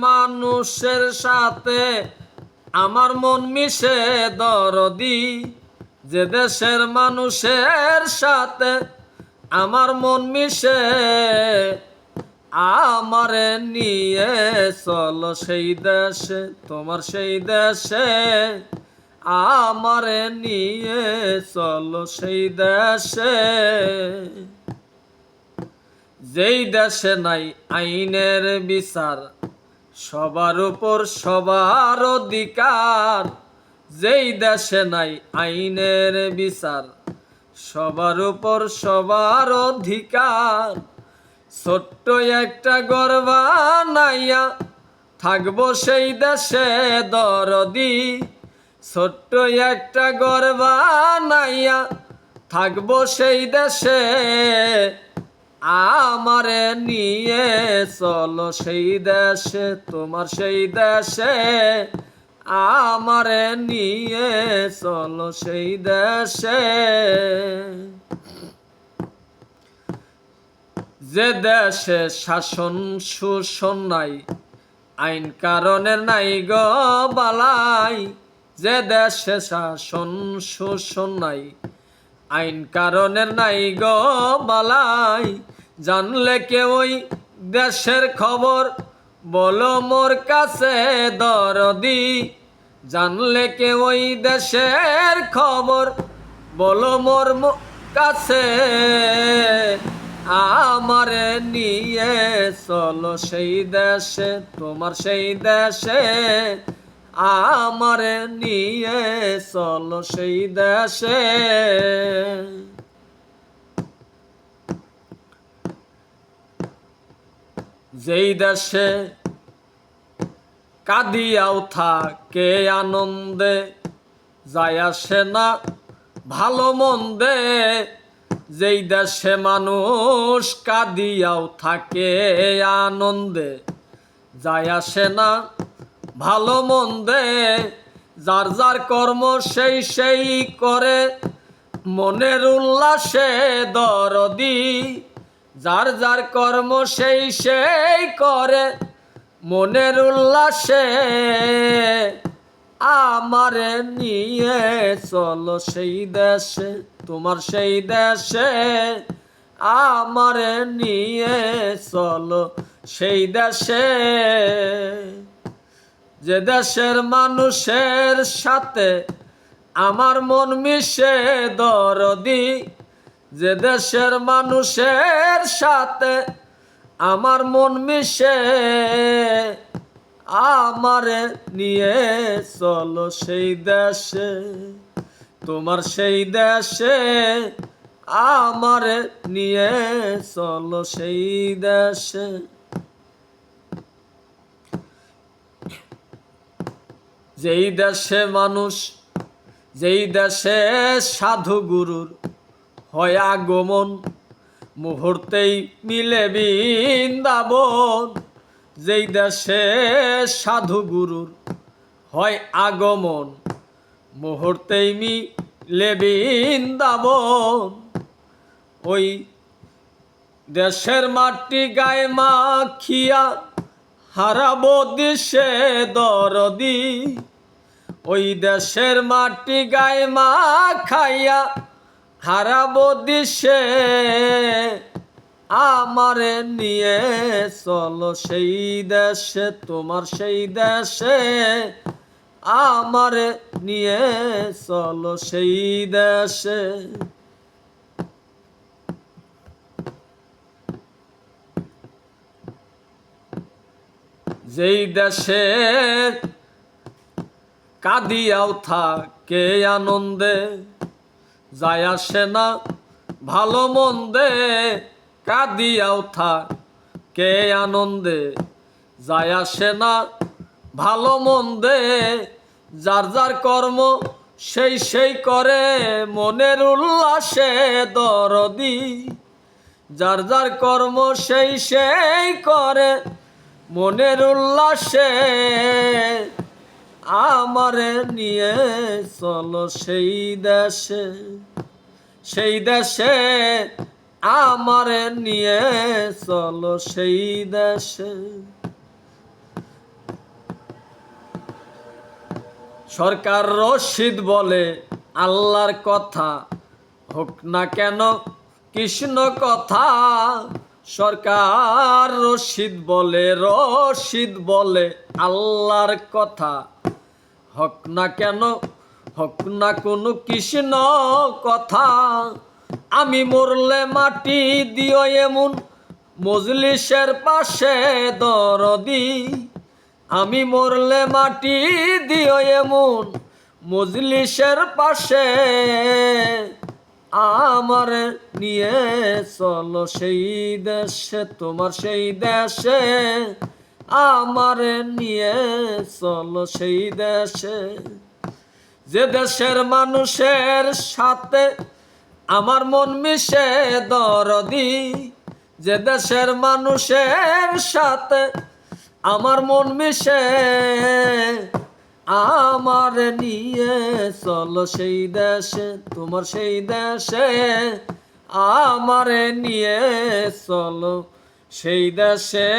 মানুষের সাথে আমার মন মিশে দরদি। যে দেশের মানুষের সাথে আমার মন মিশে আমারে নিয়ে চলো সেই দেশে, তোমার সেই দেশে। আমারে নিয়ে চলো সেই দেশে। যেই দেশে নাই আইনের বিচার সবার উপর সবার অধিকার। যেই দেশে নাই আইনের বিচার, সবার উপর সবার অধিকার। ছোট্ট একটা গর্বা নাইয়া থাকব সেই দেশে দরদি। ছোট্ট একটা গর্বা নাইয়া থাকব সেই দেশে আমারে নিয়ে চলো সেই দেশে, তোমার সেই দেশে। আমারে নিয়ে চলো সেই দেশে। যে দেশে শাসন শোষণ নাই, আইন কারণের নাই গ বালাই। যে দেশে শাসন শোষণ নাই আইন কারণের নাই গো বালাই। জানলে কেউ দেশের খবর, বলো মোর কাছে দরদি। জানলে কেউ ওই দেশের খবর, বলো মোর কাছে। আমারে নিয়ে চলো সেই দেশে, তোমার সেই দেশে। আমারে নিয়ে চল সেই দেশে। যেই দেশে কাঁদিয়াও থাকে আনন্দে, যায় আসে না ভালো মন্দে। যেই দেশে মানুষ কাঁদিয়াও থাকে আনন্দে, যায় আসে না ভালো মন্দে, যার যার কর্ম সেই সেই করে। মনের উল্লাসে দরদি, যার যার কর্ম সেই সেই করে। মনের উল্লাসে আমারে নিয়ে চলো সেই দেশে, তোমার সেই দেশে। আমারে নিয়ে চলো সেই দেশে। যে দেশের মানুষের সাথে আমার মন মিশে দরদি, যে দেশের মানুষের সাথে আমার মন মিশে আমারে নিয়ে চলো সেই দেশে, তোমার সেই দেশে আমারে নিয়ে চলো সেই দেশে। যেই দেশে মানুষ, যেই দেশে সাধু গুরুর হয় আগমন, মুহূর্তেই মিলে বৃন্দাবন। যেই দেশে সাধু গুরুর হয় আগমন, মুহূর্তেই মিলে বৃন্দাবন। ওই দেশের মাটি গায়ে মাখিয়া হারাবো দিশে দরদি। ওই দেশের মাটি গায়ে মা খাইয়া হারাবো দিশে। আমারে নিয়ে চলো সেই দেশে, তোমার সেই দেশে। আমারে নিয়ে চলো সেই দেশে। যেই দেশে কাঁদিয়াও থাকে আনন্দে, যায় আসে না ভালো মন্দে, কাঁদিয়াও থাকে আনন্দে, যায় আসে না ভালো মন্দে, যার যার কর্ম সেই সেই করে মনের উল্লাসে দরদি, যার যার কর্ম সেই সেই করে মনের উল্লাসে আমারে নিয়ে চলো সেই দেশে। সেই দেশে আমারে নিয়ে চলো সেই দেশে। সরকার রশিদ বলে, আল্লাহর কথা হোক না কেন, কৃষ্ণ কথা সরকার রশিদ বলে রশিদ বলে আল্লাহর কথা। হক না কেন? হক না কোনো কৃষ্ণ কথা। আমি মরলে মাটি দিও এমন মজলিসের পাশে দরদি। আমি মরলে মাটি দিও এমন মজলিসের পাশে আমার নিয়ে চলো সেই দেশে, তোমার সেই দেশে। আমার নিয়ে চলো সেই দেশে। যে দেশের মানুষের সাথে আমার মন মিশে দরদি, যে দেশের মানুষের সাথে আমার মন মিশে আমার নিয়ে চলো সেই দেশে তোমার সেই দেশে। আমার নিয়ে চলো সেই দেশে।